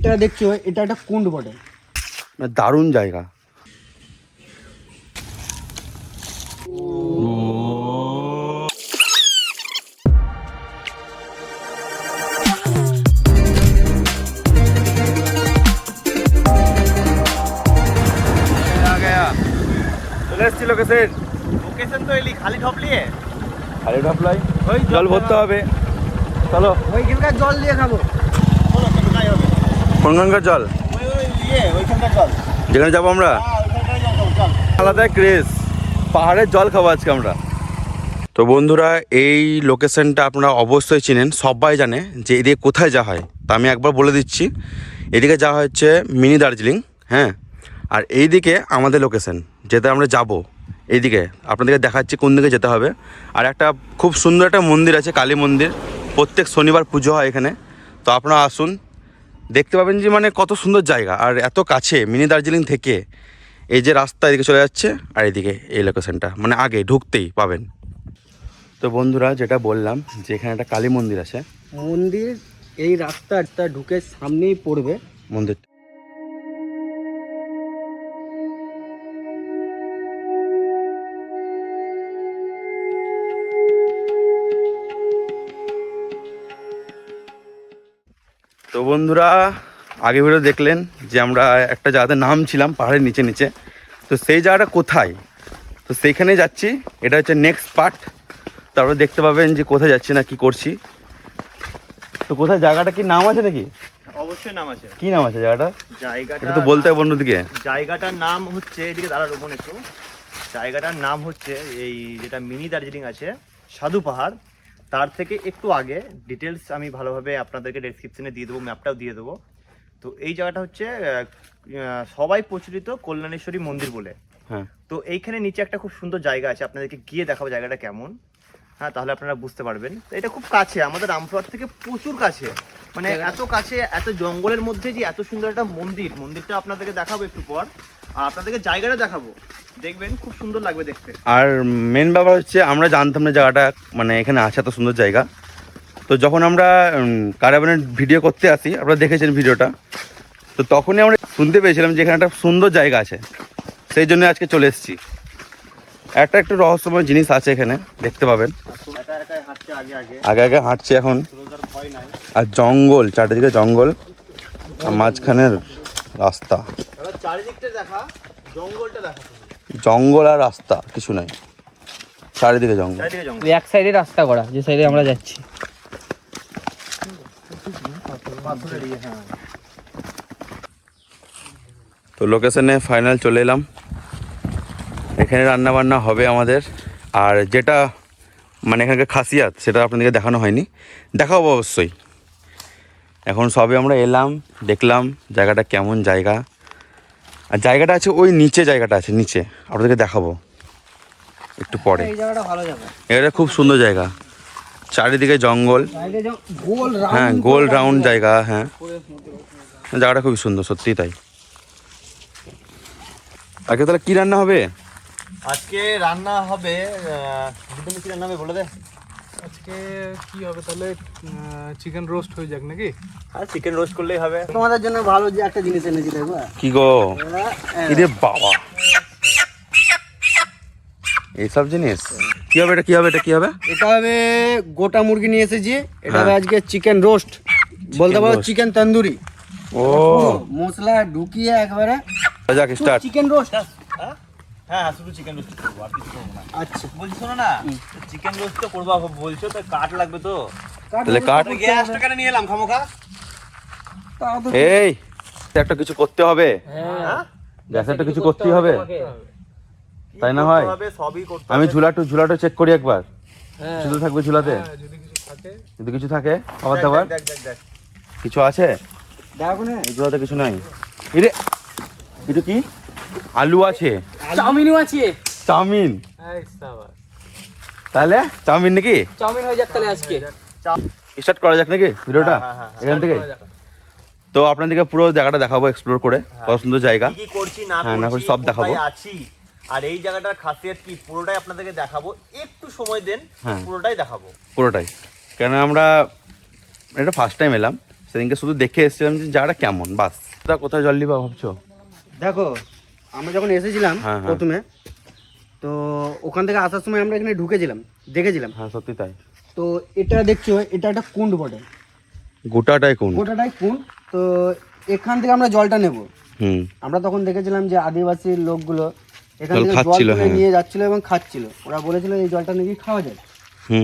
এটা দেখছ এটা একটা কুন্ড বটে। দারুণ জায়গা। চলে এসছি লোকেশন লোকেশন তো এলি খালি ঢপ নিয়ে। খালি ঢাপলাই ওই জল ভরতে হবে। চলো। ওইখানকার জল দিয়ে খাব। কোনখানকার জল। যেখানে যাব আমরা? আলাদা ক্রেজ পাহাড়ের জল খাব আজকে আমরা। তো বন্ধুরা, এই লোকেশনটা আপনারা অবশ্যই চিনেন। সবাই জানে যে এদিকে কোথায় যাওয়া হয়। তা আমি একবার বলে দিচ্ছি। এদিকে যাওয়া হচ্ছে মিনি দার্জিলিং হ্যাঁ? আর এইদিকে আমাদের লোকেশন যেতে আমরা যাব। এইদিকে আপনাদেরকে দেখাচ্ছি কোন দিকে যেতে হবে। আর একটা খুব সুন্দর একটা মন্দির আছে, কালী মন্দির। প্রত্যেক শনিবার পুজো হয় এখানে। তো আপনারা আসুন। দেখতে পাবেন যে মানে কত সুন্দর জায়গা। আর এত কাছে মিনি দার্জিলিং থেকে এই যে রাস্তা এদিকে চলে যাচ্ছে আর এদিকে এই লোকেশনটা মানে আগে ঢুকতেই পাবেন। তো বন্ধুরা যেটা বললাম যে এখানে একটা কালী মন্দির আছে। মন্দির এই রাস্তাটা ঢুকে সামনেই পড়বে। মন্দির তো বন্ধুরা আগে ভিডিও দেখলেন যে আমরা একটা জায়গাতে নাম ছিলাম পাহাড়ের নিচে নিচে। তো সেই জায়গাটা কোথায়? তো সেইখানে যাচ্ছি। এটা হচ্ছে নেক্সট পার্ট তারপরে দেখতে পাবেন যে কোথায় যাচ্ছি না কি করছি। তো কোথায় জায়গাটা কি নাম আছে নাকি? অবশ্যই নাম আছে। কি নাম আছে জায়গাটা? জায়গাটা এটা তো বলতে হবে অন্যদিকে জায়গাটার নাম হচ্ছে এদিকে দাঁড়াল বোন একটু। জায়গাটার নাম হচ্ছে এই যেটা মিনি দার্জিলিং আছে সাধু পাহাড়। তার থেকে একটু আগে ডিটেলস আমি ভালোভাবে আপনাদেরকে ডেসক্রিপশনে দিয়ে দেবো ম্যাপটাও দিয়ে দেবো। তো এই জায়গাটা হচ্ছে সবাই প্রচলিত কল্যাণেশ্বরী মন্দির বলে। হ্যাঁ। তো এইখানে নিচে একটা খুব সুন্দর জায়গা আছে আপনাদেরকে গিয়ে দেখাবো জায়গাটা কেমন। হ্যাঁ তাহলে আপনারা বুঝতে পারবেন। তো এটা খুব কাছে আমাদের রামপুরহাট থেকে প্রচুর কাছে। মানে এত কাছে এত জঙ্গলের মধ্যে যে এত সুন্দর একটা মন্দির মন্দিরটা আপনাদেরকে দেখাবো একটু পর। আর আপনাদেরকে জায়গাটা দেখাবো। দেখবেন খুব সুন্দর লাগবে দেখতে। আর মেন ব্যাপার হচ্ছে আমরা জানতাম না জায়গাটা মানে এখানে আছে এত সুন্দর জায়গা। তো যখন আমরা কারাবানের ভিডিও করতে আসি আপনারা দেখেছেন ভিডিওটা তো তখনই আমরা শুনতে পেয়েছিলাম যে এখানে একটা সুন্দর জায়গা আছে। সেই জন্য আজকে চলে এসেছি। একটা একটু রহস্যময় জিনিস আছে এখানে দেখতে পাবেন। আগে আগে হাঁটছে এখন। আর জঙ্গল চারিদিকে জঙ্গল আর মাঝখানের রাস্তা। জঙ্গল আর রাস্তা কিছু নাই। চারিদিকে জঙ্গল। এক সাইডে রাস্তা করা যে সাইডে আমরা যাচ্ছি। তো লোকেশনে ফাইনাল চলে এলাম। এখানে রান্না বান্না হবে আমাদের। আর যেটা মানে এখানকার খাসিয়াত সেটা আপনাদেরকে দেখানো হয়নি। দেখাবো অবশ্যই। এখন সবে আমরা এলাম দেখলাম জায়গাটা কেমন জায়গা। আর জায়গাটা আছে ওই নিচে জায়গাটা আছে নিচে। আপনাদেরকে দেখাবো। একটু পরে। এটা খুব সুন্দর জায়গা। চারিদিকে জঙ্গল। হ্যাঁ গোল রাউন্ড জায়গা হ্যাঁ। জায়গাটা খুবই সুন্দর সত্যিই তাই। আগে তাহলে কি রান্না হবে? আজকে রান্না হবে তুমি কি রান্না হবে বলে দে। আজকে কি হবে তাহলে? চিকেন রোস্ট হয়ে যাক নাকি? আর চিকেন রোস্ট করলেই হবে। তোমাদের জন্য ভালো যে একটা জিনিস এনেছি দেখো কি গো? ইরে বাবা। এইসব জিনিস? কি হবে এটা কি হবে এটা কি হবে? এটা হবে গোটা মুরগি নিয়ে এসেছি। এটা হবে হ্যাঁ। আজকে চিকেন রোস্ট বলতে পারো চিকেন তন্দুরি। ও। মশলা ঢুকিয়ে একবারে যাক স্টার্ট চিকেন রোস্ট হ্যাঁ? হ্যাঁ শুধু চিকেন রোস্ট করব আর কিছু করব না। আচ্ছা। বলছি শোনো না চিকেন রোস্ট তো করব বলছো তো কাঠ লাগবে তো। তাহলে কাট গ্যাস টাকা নিয়ে এলাম খামোখা। এই একটা কিছু করতে হবে। হ্যাঁ। গ্যাসের একটা কিছু করতেই হবে। তাই না হয়? করতে করতে আমি। ঝুলাটো ঝুলাটো চেক করি একবার। শুধু থাকবে ঝুলাতে? হ্যাঁ, যদি কিছু থাকে। যদি কিছু থাকে খাবার দাবার? দেখ, দেখ, দেখ, দেখ। কিছু আছে? দেখো না। ঝুলাতে কিছু নাই। এটা কি? আলু আছে? চাউমিনও আছে। চাউমিন? তাহলে চাউমিন নাকি? চাউমিন হয়ে যাক তাহলে আজকে। স্টার্ট করা যাক নাকি ভিডিওটা? হ্যাঁ, হ্যাঁ, হ্যাঁ। এখান থেকে? তো আপনাদেরকে পুরো জায়গাটা দেখাবো এক্সপ্লোর করে কত সুন্দর জায়গা। কি করছি না হ্যাঁ, না করছি সব দেখাবো। আছি আর এই জায়গাটার খাসিয়ত কি পুরোটাই আপনাদেরকে দেখাবো। একটু সময় দেন হ্যাঁ। পুরোটাই দেখাবো। পুরোটাই। কেন আমরা এটা ফার্স্ট টাইম এলাম সেদিনকে শুধু দেখে এসেছিলাম যে জায়গাটা কেমন বাস। তা কোথায় জল নিবা ভাবছ? দেখো আমরা যখন এসেছিলাম হ্যাঁ, হ্যাঁ। প্রথমে তো ওখান থেকে আসার সময় আমরা এখানে ঢুকেছিলাম দেখেছিলাম। হ্যাঁ সত্যি তাই। তো এটা দেখছ এটা একটা কুণ্ড বটে। গোটাটাই কোন গোটাটাই কুণ্ড। তো এখান থেকে আমরা জলটা নেব। হুম। আমরা তখন দেখেছিলাম যে আদিবাসী লোকগুলো এখান থেকে জল হ্যাঁ। নিয়ে যাচ্ছিল এবং খাচ্ছিল। ওরা বলেছিল এই জলটা নাকি খাওয়া যায়।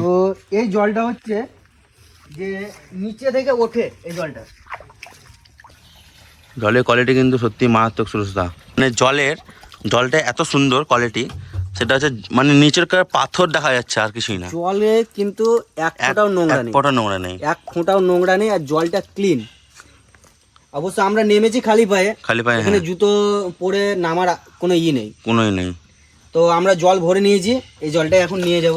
তো এই জলটা হচ্ছে যে নিচে থেকে ওঠে এই জলটা। জলের কোয়ালিটি কিন্তু সত্যি মারাত্মক সুরসদা মানে জলের জলটা এত সুন্দর কোয়ালিটি সেটা হচ্ছে মানে নিচের পাথর দেখা যাচ্ছে আর কিছুই না। জলে কিন্তু এক ফোঁটাও নোংরা নেই। ফোঁটা নোংরা নেই। এক ফোঁটাও নোংরা নেই আর জলটা ক্লিন অবশ্য আমরা নেমেছি খালি পায়ে। খালি পায়ে এখানে হ্যাঁ, জুতো পরে নামার কোনো ই নেই। কোনোই নেই। তো আমরা জল ভরে নিয়েছি এই জলটা এখন নিয়ে যাব।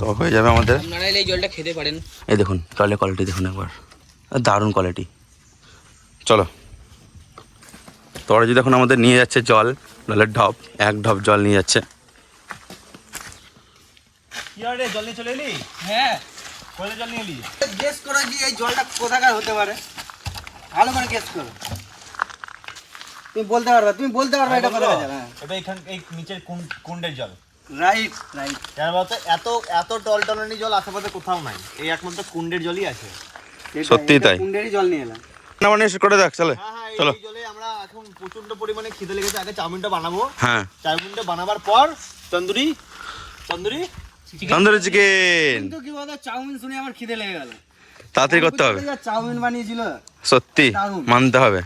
তো হয়ে যাবে আমাদের। আপনারা এই জলটা খেতে পারেন। এই দেখুন জলের কোয়ালিটি দেখুন একবার। দারুণ কোয়ালিটি চলো। তোরা যদি এখন আমাদের নিয়ে যাচ্ছে জল জলের ঢপ এক ঢপ জল নিয়ে যাচ্ছে। কি জল চলে এলি? হ্যাঁ। জল নিয়ে এলি? গেস করো যে এই জলটা কোথাকার হতে পারে? ভালো করে গেস করো। তুমি বলতে পারবে তুমি বলতে পারবে এটা কোথাকার হ্যাঁ। এটা এখান এই নিচের কুণ্ডের জল। রাইট রাইট যার বলতে এত এত টলটলানি জল আশেপাশে কোথাও নাই। এই একমাত্র কুণ্ডের জলই আছে। সত্যিই তাই। কুন্ডেরই জল নিয়ে এলাম। না মানে করে দেখ চলে। হ্যাঁ হ্যাঁ চলো। জলে আমরা এখন প্রচণ্ড পরিমাণে খিদে লেগেছে। আগে চাউমিনটা বানাবো। হ্যাঁ। চাউমিনটা বানাবার পর তন্দুরি তন্দুরি তন্দুরি চিকেন কিন্তু কি বলতো চাউমিন শুনে আমার খিদে লেগে গেল। তাড়াতাড়ি করতে হবে। চাউমিন বানিয়েছিল। সত্যি মানতে হবে।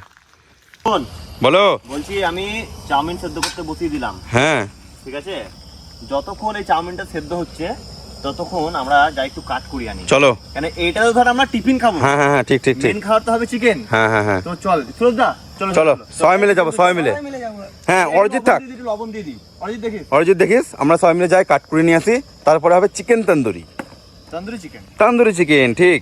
শোন, বলো। বলছি আমি চাউমিন সেদ্ধ করতে বসিয়ে দিলাম। হ্যাঁ। ঠিক আছে? যতক্ষণ এই চাউমিনটা সেদ্ধ হচ্ছে ততক্ষণ আমরা যাই একটু কাট করি আনি। চলো। কেন এইটা তো ধর আমরা টিফিন খাব। হ্যাঁ হ্যাঁ হ্যাঁ ঠিক ঠিক ঠিক। মেন খাওয়াতে হবে চিকেন হ্যাঁ হ্যাঁ হ্যাঁ। তো চল সুরজ দা চলো চলো সবাই মিলে যাব সবাই মিলে। হ্যাঁ অরিজিৎ থাক। লবণ দিয়ে দিই অরিজিৎ দেখিস? অরিজিৎ দেখিস? আমরা সবাই মিলে যাই কাট করে নিয়ে আসি। তারপরে হবে chicken tandoori. Tandoori chicken tandoori chicken ঠিক।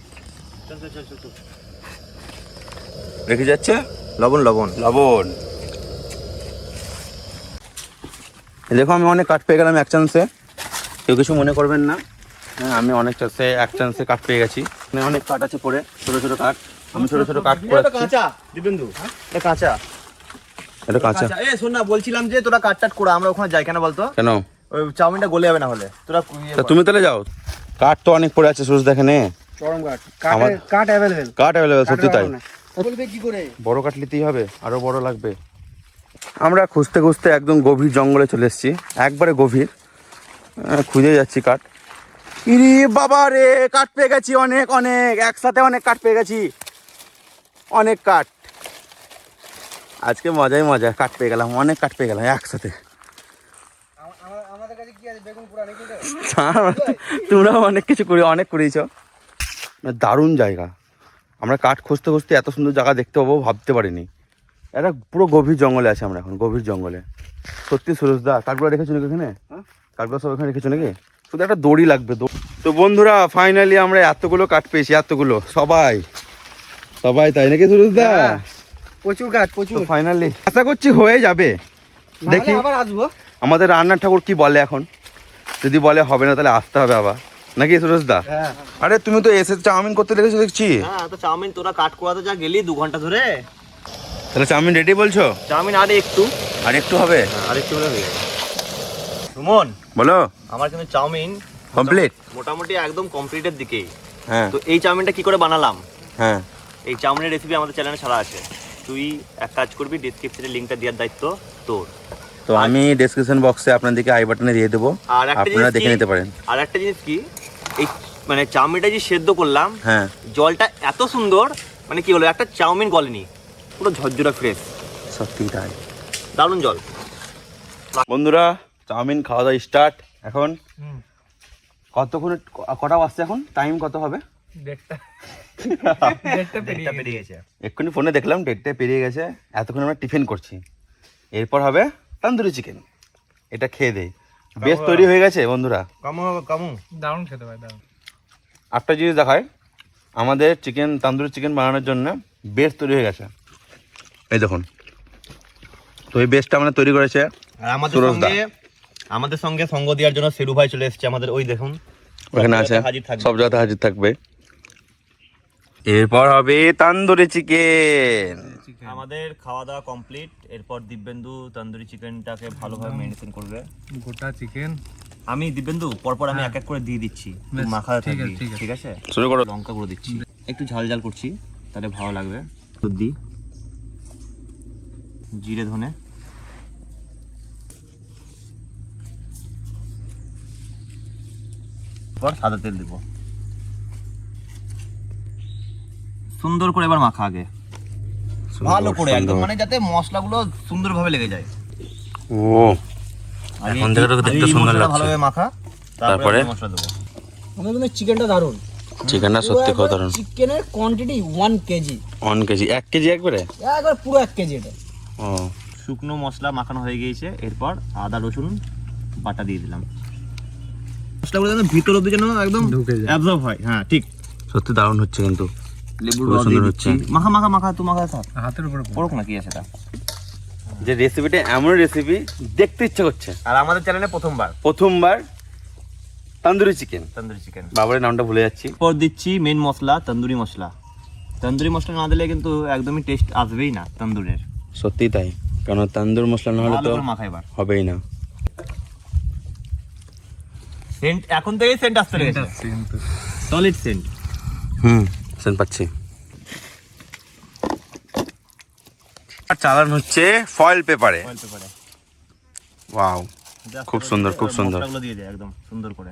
রেখে যাচ্ছে? লবণ লবণ। লবণ। দেখো আমি অনেক কাঠ পেয়ে গেলাম এক চান্সে কেউ কিছু মনে করবেন না। হ্যাঁ আমি অনেক চান্সে এক চান্সে কাঠ পেয়ে গেছি। মানে অনেক কাঠ আছে পড়ে ছোটো ছোটো কাঠ। আমি ছোটো ছোটো কাঠ কাঁচা দিবেন্দু এটা কাঁচা। এটা কাঁচা। এ শোন না বলছিলাম যে তোরা কাট টাট করা আমরা ওখানে যাই কেন বলতো? কেন? ওই চাউমিনটা গলে যাবে না হলে। তোরা ইয়ে। তুমি তাহলে যাও। কাঠ তো অনেক পড়ে আছে সুরজ দেখে নে। চরম কাঠ। কাঠ কাঠ অ্যাভেলেবেল কাঠ অ্যাভেলেবেল সত্যি তাই। বলবে কি করে? বড় কাঠ নিতেই হবে আরও বড় লাগবে। আমরা খুঁজতে খুঁজতে একদম গভীর জঙ্গলে চলে এসেছি। একবারে গভীর। খুঁজে যাচ্ছি কাঠ। ইরি বাবা রে, কাঠ পেয়ে গেছি অনেক অনেক। একসাথে অনেক কাঠ পেয়ে গেছি। অনেক কাঠ। আজকে মজাই মজা, কাঠ পেয়ে গেলাম, অনেক কাঠ পেয়ে গেলাম একসাথে। তোমরাও অনেক কিছু করে, অনেক করেছ দারুণ জায়গা। আমরা কাঠ খুঁজতে খুঁজতে এত সুন্দর জায়গা দেখতে পাবো, ভাবতে পারিনি। এটা পুরো গভীর জঙ্গলে আছে আমরা এখন, গভীর জঙ্গলে। সত্যি সুরজদা কাঠগুলো রেখেছো নাকি এখানে কাঠগুলো সব এখানে রেখেছো নাকি? শুধু একটা দড়ি লাগবে। তো বন্ধুরা ফাইনালি আমরা এতগুলো কাঠ পেয়েছি এতগুলো। সবাই। সবাই তাই নাকি সুরজদা? হ্যাঁ। প্রচুর কাঠ প্রচুর। ফাইনালি আশা করছি হয়ে যাবে। দেখি। আবার আসব। আমাদের রান্নার ঠাকুর কি বলে এখন? যদি বলে হবে না তাহলে আসতে হবে আবার। নাকি সুরজদা? হ্যাঁ। আরে তুমি তো এসে চাউমিন করতে লেগেছো দেখছি। হ্যাঁ তো চাউমিন তোরা কাট করাতে যা গেলি দু ঘণ্টা ধরে। তাহলে চাউমিন রেডি বলছো? চাউমিন আরে একটু। আর একটু হবে? আর একটু হলে হয়ে যাবে। সুমন বলো। আমার কিন্তু চাউমিন কমপ্লিট মোটামুটি একদম কমপ্লিটের দিকেই। হ্যাঁ। তো এই চাউমিনটা কি করে বানালাম? হ্যাঁ। এই চাউমিনের রেসিপি আমাদের চ্যানেলে ছাড়া আছে। তুই এক কাজ করবি ডিসক্রিপশনে লিঙ্কটা দেওয়ার দায়িত্ব তোর। তো আমি ডেসক্রিপশন বক্সে আপনাদেরকে আই বাটনে দিয়ে দেবো। আর একটা আপনারা জিনিস দেখে নিতে পারেন। আর একটা জিনিস কি এই মানে চাউমিনটা যে সেদ্ধ করলাম হ্যাঁ। জলটা এত সুন্দর মানে কি হলো একটা চাউমিন গলেনি পুরো ঝরঝরা ফ্রেশ সত্যি তাই। দারুণ জল। বন্ধুরা চাউমিন খাওয়া দাওয়া স্টার্ট এখন কতক্ষণ কটা বাজছে এখন? টাইম কত হবে? ডেটটা ডেটটা পেরিয়ে পেরিয়ে গেছে। এক্ষুনি ফোনে দেখলাম ডেটটা পেরিয়ে গেছে। এতক্ষণ আমরা টিফিন করছি। এরপর হবে তন্দুরি চিকেন এটা খেয়ে দেই। বেশ তৈরি হয়ে গেছে বন্ধুরা। কামু কামু। দারুণ খেতে দারুণ। একটা জিনিস দেখায় আমাদের চিকেন তান্দুরি চিকেন বানানোর জন্য বেস তৈরি হয়ে গেছে। এই দেখুন। তো এই বেসটা আমরা তৈরি করেছে আর আমাদের সঙ্গে আমাদের সঙ্গে সঙ্গ দেওয়ার জন্য সেরু ভাই চলে এসেছে আমাদের ওই দেখুন। ওখানে আছে। হাজির থাকবে। সব জায়গাতে হাজির থাকবে। এরপর হবে তান্দুরি চিকেন। আমাদের খাওয়া দাওয়া কমপ্লিট এরপর দিব্যেন্দু তান্দুরি চিকেনটাকে ভালোভাবে মেডিসিন করবে। গোটা চিকেন? আমি দিব্যেন্দু পরপর আমি এক এক করে দিয়ে দিচ্ছি। মাখাতে ঠিক থাকবি আছে, ঠিক আছে। শুরু করো। লঙ্কা গুঁড়ো দিচ্ছি। একটু ঝাল ঝাল করছি তাহলে ভালো লাগবে। দুধ দিই। জিরে ধনে। এবার সাদা তেল দিব। সুন্দর করে এবার মাখা আগে। ভালো করে একদম মানে যাতে মশলাগুলো সুন্দরভাবে লেগে যায়। ও এখন থেকে দেখতে সুন্দর লাগছে। ভালোভাবে মাখা তারপরে? মশলা দেবো। আমার কিন্তু চিকেনটা দারুণ। চিকেনটা সত্যি দারুণ চিকেনের quantity one K G one K G এক কেজি একবারে? একবার পুরো এক কেজি এটা। ও। শুকনো মশলা মাখানো হয়ে গিয়েছে এরপর আদা রসুন বাটা দিয়ে দিলাম। মশলাগুলো যেন ভিতর অব্দি যেন একদম অ্যাবজর্ব হয়। হ্যাঁ ঠিক। সত্যি দারুণ হচ্ছে কিন্তু। লেবুর রস দিয়ে হচ্ছে। মাখা মাখা মাখা তো মাখা থাক হাতের উপরে পড়ে। পড়ুক না কি আছে তা যে রেসিপিটা এমন রেসিপি দেখতে ইচ্ছে করছে। আর আমাদের চ্যানেলে প্রথমবার। প্রথমবার তান্দুরি চিকেন তন্দুরি চিকেন বাবারের নামটা ভুলে যাচ্ছি। পর দিচ্ছি মেন মশলা তন্দুরি মশলা। তন্দুরি মশলা না দিলে কিন্তু একদমই টেস্ট আসবেই না তন্দুরের। সত্যি তাই। কারণ তান্দুর মশলা না হলে তো করে মাখা এবার। হবেই না। সেন্ট এখন থেকেই সেন্ট আসতে লেগেছে সলিড সেন্ট হুম সেন পাচ্ছি। আর চালান হচ্ছে ফয়েল পেপারে ওয়াও খুব সুন্দর, খুব সুন্দর। দিয়ে দেয় একদম সুন্দর করে।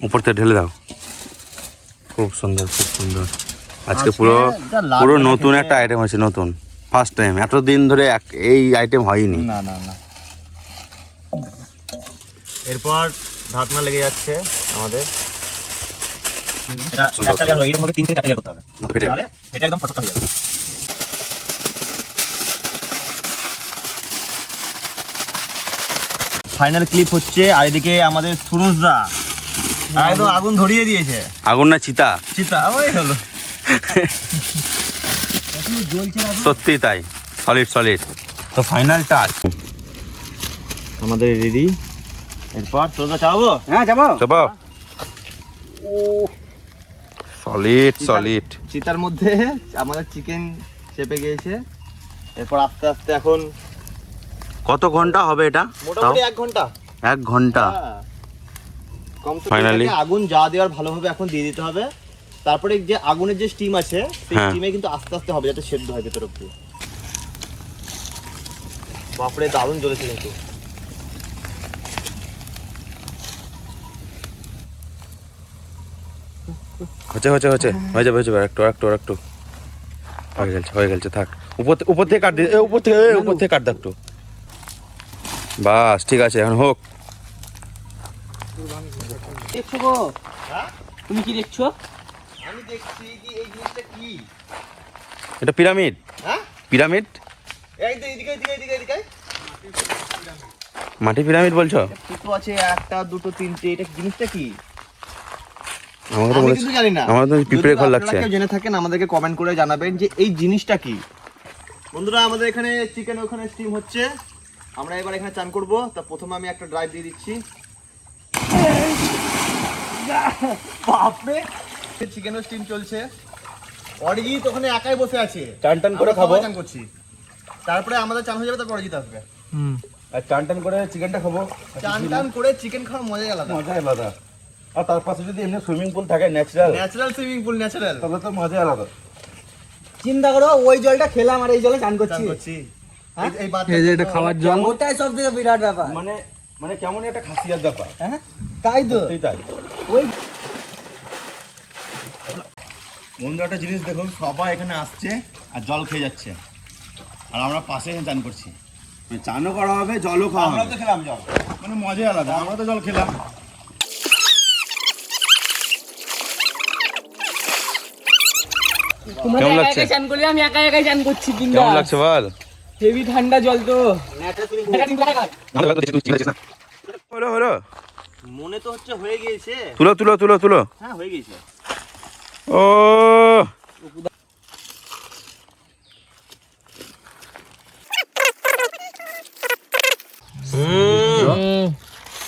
উপর থেকে ঢেলে দাও। খুব সুন্দর খুব সুন্দর। আজকে পুরো পুরো নতুন একটা আইটেম হয়েছে নতুন। ফার্স্ট টাইম এতদিন ধরে এক- এই আইটেম হয়নি। না না না। এরপর ঢাকনা লেগে যাচ্ছে আমাদের। এটা একটা জায়গায় এরকম ভাবে তিন থেকে চারটে জায়গা করতে হবে। তাহলে এটা একদম হয়ে যাবে। ফাইনাল ক্লিপ হচ্ছে আর এদিকে আমাদের সুরজদা। একদম আগুন ধরিয়ে দিয়েছে। আগুন না চিতা। চিতা ওই হলো। সত্যি তাই। সলিড সলিড তো ফাইনাল টাচ আমাদের রেডি এরপর তোরা চাবো হ্যাঁ যাব। চপ সলিড সলিড চিতার মধ্যে আমাদের চিকেন চেপে গিয়েছে। এরপর আস্তে আস্তে এখন কত ঘণ্টা হবে এটা? মোটামুটি এক ঘণ্টা। এক ঘণ্টা। হ্যাঁ। কম Finally? আগুন যা দেওয়ার ভালোভাবে এখন দিয়ে দিতে হবে। তারপরে যে আগুনের যে স্টিম আছে সেই হ্যাঁ। স্টিমে কিন্তু আস্তে আস্তে হবে যাতে সেদ্ধ হয় ভেতর অব্দি। বাপরে দারুণ জ্বলেছে কিন্তু। হচ্ছে হচ্ছে হচ্ছে। হয়ে যাবে হয়ে যাবে একটু একটু একটু। হয়ে গেছে হয়ে গেছে থাক। উপর থেকে- উপর থেকে কাট দিয়ে উপর থেকে উপর থেকে কাট দে একটু। বাস ঠিক আছে এখন হোক। দেখছ গো? হ্যাঁ? তুমি কি দেখছ? আমি দেখছি কি এই জিনিসটা কি? এটা পিরামিড। হ্যাঁ? পিরামিড? এই তো এদিকে এদিকে এদিকে এদিকে মাটি পিরামিড বলছো? দুটো আছে একটা দুটো তিনটে এটা জিনিসটা কি? আমাকে তো জানি না। আমার তো পিঁপড়ে ঘর লাগছে। কেউ জেনে থাকেন আমাদেরকে কমেন্ট করে জানাবেন যে এই জিনিসটা কি। বন্ধুরা আমাদের এখানে চিকেন ওখানে স্টিম হচ্ছে। আমরা এবার এখানে চান করব। তা প্রথমে আমি একটা ড্রাইভ দিয়ে দিচ্ছি। বাপরে চিকেনও স্টিম চলছে। অরিজিৎ ওখানে একাই বসে আছে। টান টান করে খাব। চান করছি। তারপরে আমাদের চান হয়ে যাবে তারপর অরিজিৎ আসবে। হুম। আর টান টান করে চিকেনটা খাব। চান টান করে চিকেন খাওয়ার মজাই আলাদা। মজাই আলাদা। আর তার পাশে যদি এমনি সুইমিং পুল থাকে natural natural swimming pool natural তাহলে তো মজাই আলাদা। চিন্তা করো ওই জলটা খেলাম আর এই জলে চান করছি। করছি। হ্যাঁ? এই- যে এটা খাওয়ার জল। ওটাই সব থেকে বিরাট ব্যাপার। মানে মানে কেমন একটা খাসিয়াত ব্যাপার। হ্যাঁ? তাই তো। সত্যিই তাই। ওই বন্ধু একটা জিনিস দেখুন সবাই এখানে আসছে আর জল খেয়ে যাচ্ছে। আর আমরা পাশে এখানে চান করছি। মানে চানও করা হবে জলও খাওয়া হবে। তো খেলাম জল। মানে মজাই আলাদা। আমরা তো জল খেলাম। কেমন লাগছে? আমি একা একা চান করছি কিন্তু কেমন লাগছে বল? হেভি ঠান্ডা জল তো। হলো হলো। মনে তো হচ্ছে হয়ে গিয়েছে। তুলো তুলো তুলো তুলো। হ্যাঁ হয়ে গিয়েছে। ও।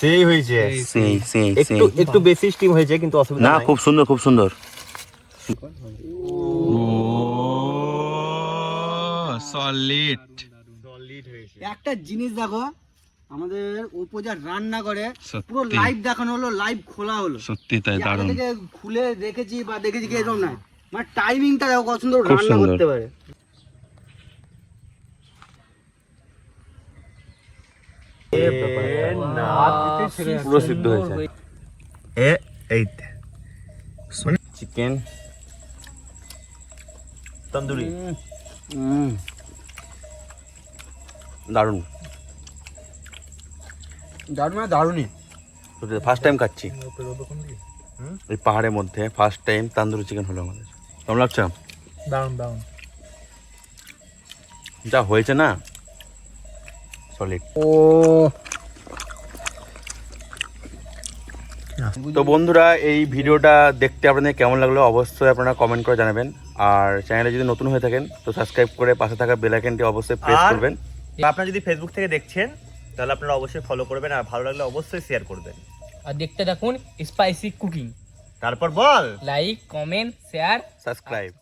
সেই হয়েছে। সেই সেই একটু একটু বেশি স্টিম হয়েছে কিন্তু অসুবিধা না খুব সুন্দর খুব সুন্দর। সলিড সলিড একটা জিনিস দেখো আমাদের উপর রান্না করে পুরো লাইভ দেখানো হলো লাইভ খোলা হলো। সত্যি তাই দারুণ। খুলে দেখেছি বা দেখেছি কি এরকম নাই মানে টাইমিংটা দেখো কত সুন্দর রান্না করতে পারে। পুরো সিদ্ধ হয়েছে। এ এই চিকেন তন্দুরি। দারুণ। দারুণ মানে দারুণই। ফার্স্ট টাইম খাচ্ছি। এই পাহাড়ের মধ্যে ফার্স্ট টাইম তান্দুরি চিকেন হলো আমাদের। কেমন লাগছে? দারুণ দারুণ যা হয়েছে না সলিড ও। তো বন্ধুরা এই ভিডিওটা দেখতে আপনাদের কেমন লাগল অবশ্যই আপনারা কমেন্ট করে জানাবেন। আর চ্যানেলে যদি নতুন হয়ে থাকেন তো সাবস্ক্রাইব করে পাশে থাকা বেল আইকনটি অবশ্যই প্রেস করবেন। আপনারা যদি ফেসবুক থেকে দেখছেন তাহলে আপনারা অবশ্যই ফলো করবেন আর ভালো লাগলে অবশ্যই শেয়ার করবেন। আর দেখতে থাকুন স্পাইসি কুকিং তারপর বল। Like comment share subscribe